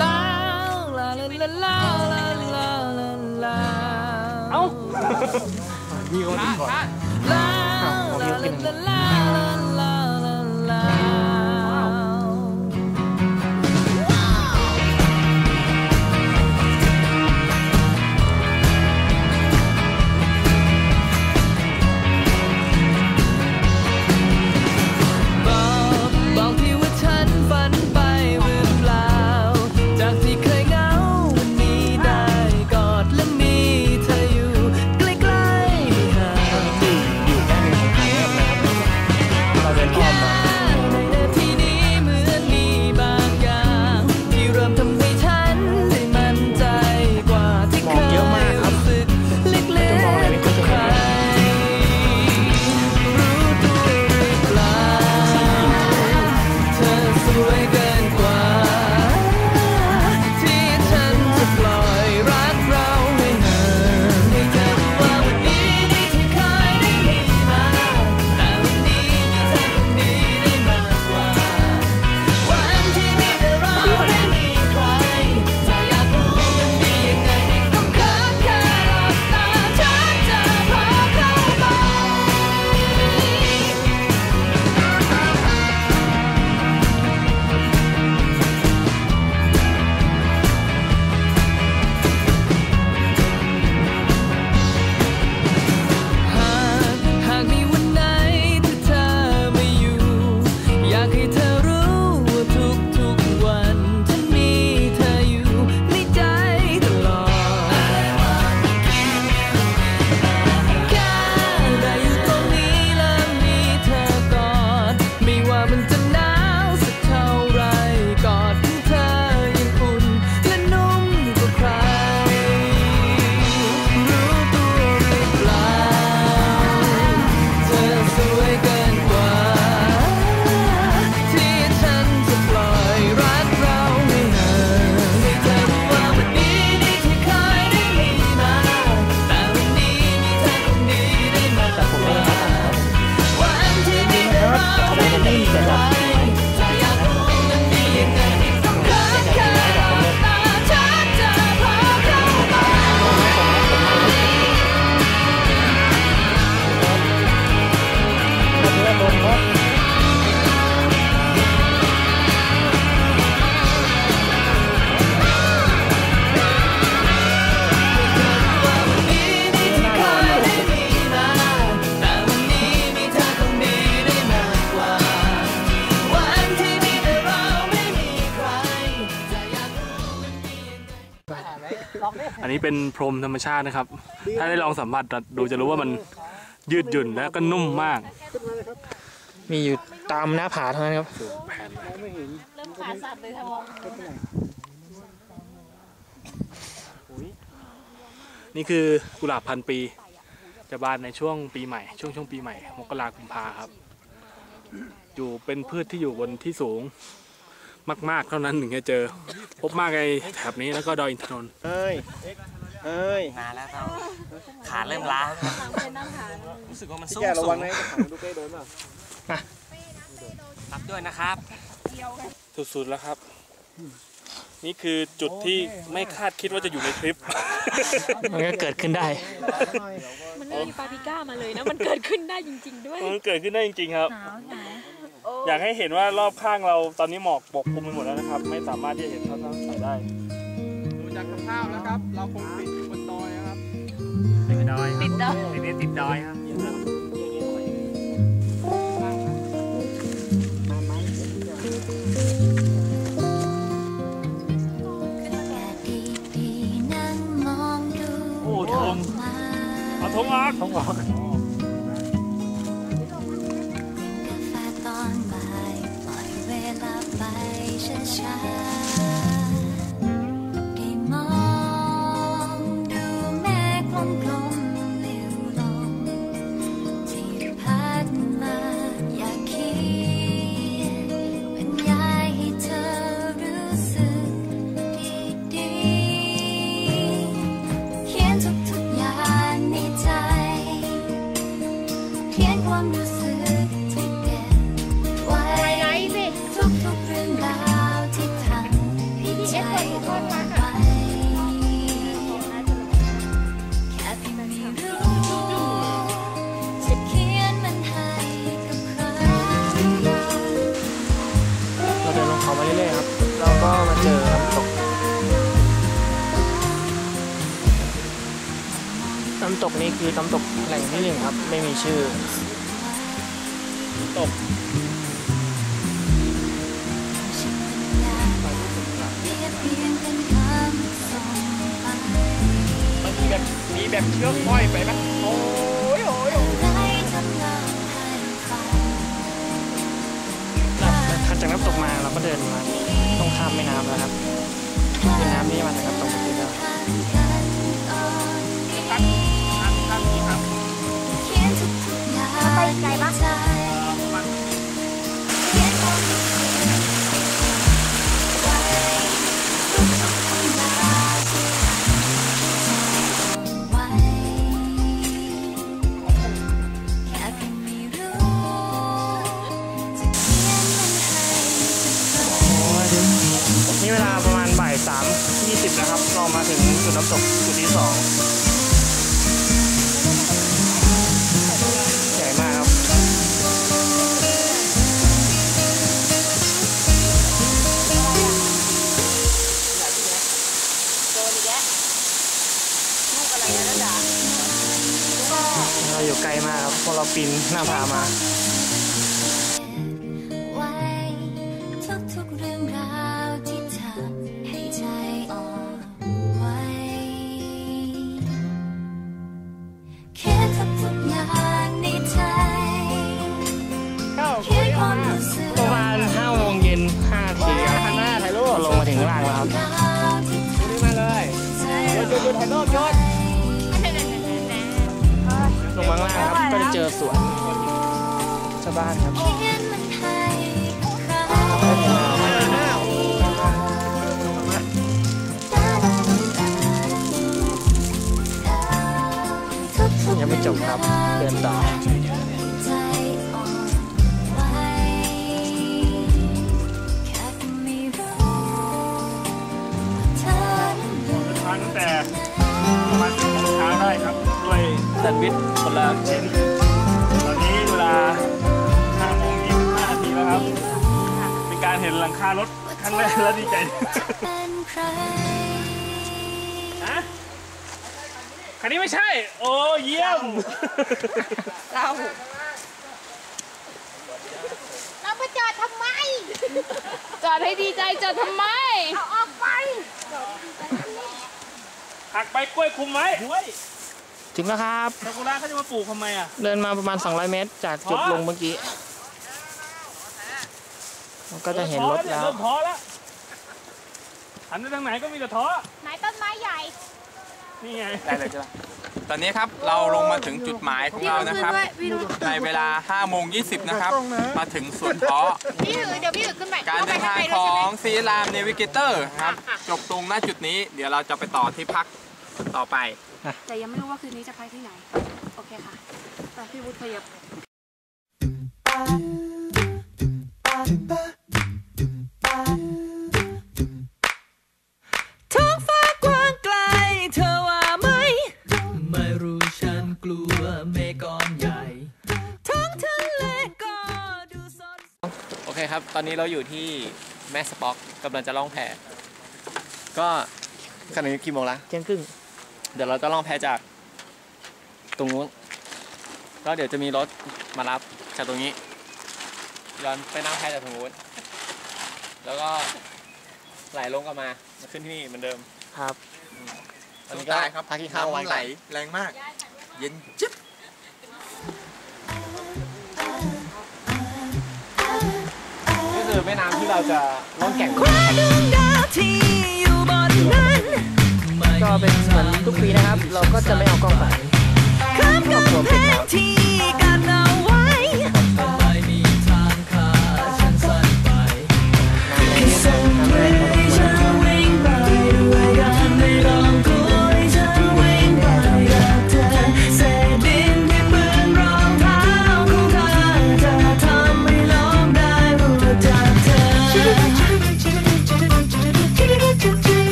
ลาลาลาลาลาลาลาลาลาเอ้ อันนี้เป็นพรมธรรมชาตินะครับ ถ้าได้ลองสัมผัสดูจะรู้ว่ามันยืดหยุ่นและก็นุ่มมาก มีอยู่ตามหน้าผาเท่านั้นครับเริ่มขาสั่นเลยค่ะมองนี่คือกุหลาบพันปี จะบานในช่วงปีใหม่ ช่วงช่วงปีใหม่ มกราคมพาครับ อยู่เป็นพืชที่อยู่บนที่สูง มากๆเท่านั้นถึงจะเจอ พบมากในแถบนี้แล้วก็ดอยอินทนนท์เอ้ยเอ้ยนานแล้วครับขาเริ่มล้าเป็นนั่งขารู้สึกว่ามันพี่สูงแกระสูวังงนะจะขังลูกเก้โดนเปล่ารับด้วยนะครับสุดๆแล้วครับ นี่คือจุดที่ไม่คาดคิดว่าจะอยู่ในคลิป มันก็เกิดขึ้นได้ มันไม่มีปาปริก้ามาเลยนะ มันเกิดขึ้นได้จริง ๆ ด้วย มันเกิดขึ้นได้จริงๆครับ อยากให้เห็นว่ารอบข้างเราตอนนี้หมอกปกคลุมไปหมดแล้วนะครับ ไม่สามารถที่จะเห็นเท่าทั้งสายได้ดูจากสภาพแล้วครับ เราคงติดอยู่บนดอยนะครับติดดอยติดดอยทีนี้ติดดอยครับดีๆนั่งมองดูโอ้ทงมาเอาทงออกทงออก 剩下。 มาเรื่อยๆครับ เราก็มาเจอน้ำตก น้ำตกนี้คือน้ำตกแหล่งที่หนึ่งครับ ไม่มีชื่อ ตกเพียงเพียงเป็นคำส่งไปมันมีแบบมีแบบเชือกห้อยไปไหมโอ้ยโอ้ จากน้ำตกมาเราก็เดินมาต้องข้ามแม่น้ำแล้วครับคืนน้ำนี่มาจากน้ำตกเมื่อกี้แล้วผ่านกันตอ ปีนหน้าผามา สวนชาวบ้านครับยังไม่จบครับเดินต่อมาเธอนั้นอยู่ทานตั้งแต่ประมาณสิบโมงเช้าได้ครับ ด้วยแซนด์วิชคนละชิ้น นการเห็นหลังคารถครั้งแรกแล้วดีใจเป็นใครฮะคันนี้ไม่ใช่ โอ้เยี่ยม เราเราไปจอดทำไม จอดให้ดีใจจอดทำไม เอาออกไปหักใบกล้วยคุมไว้เฮ้ยถึงแล้วครับซากุระเขาจะมาปลูกทำไมอะ เดินมาประมาณ 200 เมตร จากจุดลงเมื่อกี้ เราก็จะเห็นรถแล้ว เริ่มท้อแล้วหันไปทางไหนก็มีแต่ท้อไหนต้นไม้ใหญ่ นี่ไง ได้เลยใช่ไหมตอนนี้ครับเราลงมาถึงจุดหมายของเรานะครับ ในเวลา5โมง20 นะครับ มาถึงสวนเพาะพี่ถือเดี๋ยวพี่ถือขึ้นไปการเดินทางของซีรามเนวิเกเตอร์ครับ จบตรงณจุดนี้ เดี๋ยวเราจะไปต่อที่พักต่อไป แต่ยังไม่รู้ว่าคืนนี้จะพักที่ไหน โอเคค่ะแต่พี่วุฒิขยับ คครับ ตอนนี้เราอยู่ที่แม่สป็อกกำลังจะล่องแพก็ขณะนี้กี่โมงละเที่ยงครึ่ง เดี๋ยวเราจะล่องแพจาก ตรงนู้นแล้วเดี๋ยวจะมีรถมารับจากตรงนี้ย้อนไปนั่งแพจากตรงนู้นแล้วก็ไหลลงกลับมามาขึ้นที่นี่เหมือนเดิมครับ ตอนนี้ก็พักกินข้าววันก่อนแรงมาก เย็นจิ๊บ คือแม่น้ำที่เราจะล่องแก่งคว้าดวงดาวที่อยู่บนนั้นก็เป็นเหมือนทุกปีนะครับ เราก็จะไม่เอากล้องไปข้ามกำแพงที่กันเอา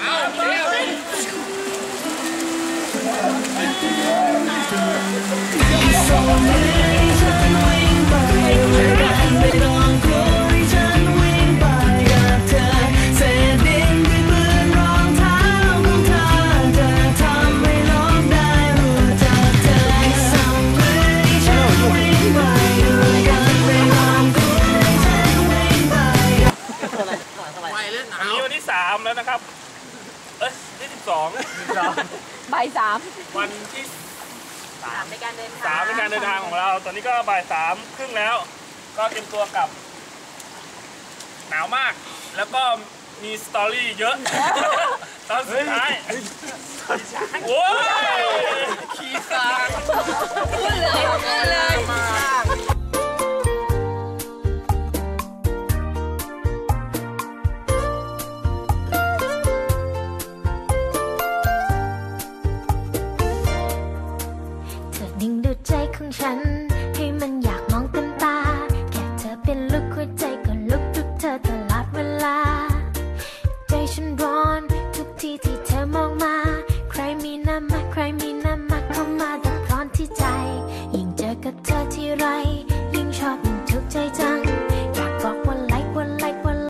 เอาเร็วไวเลยหนาววันที่สามแล้วนะครับ ใบายสามวันที่สามในการเดินทางสามในการเดินทางของเรา ตอนนี้ก็บ่ายสามครึ่งแล้ว ก็เตรียมตัวกลับ หนาวมาก แล้วก็มีสตอรี่เยอะ ตอนสุดท้ายโอ้ยขี่ซางขึ้นเลยขึ้นเลย ธอดึงดูดใจของฉัน ให้มันอย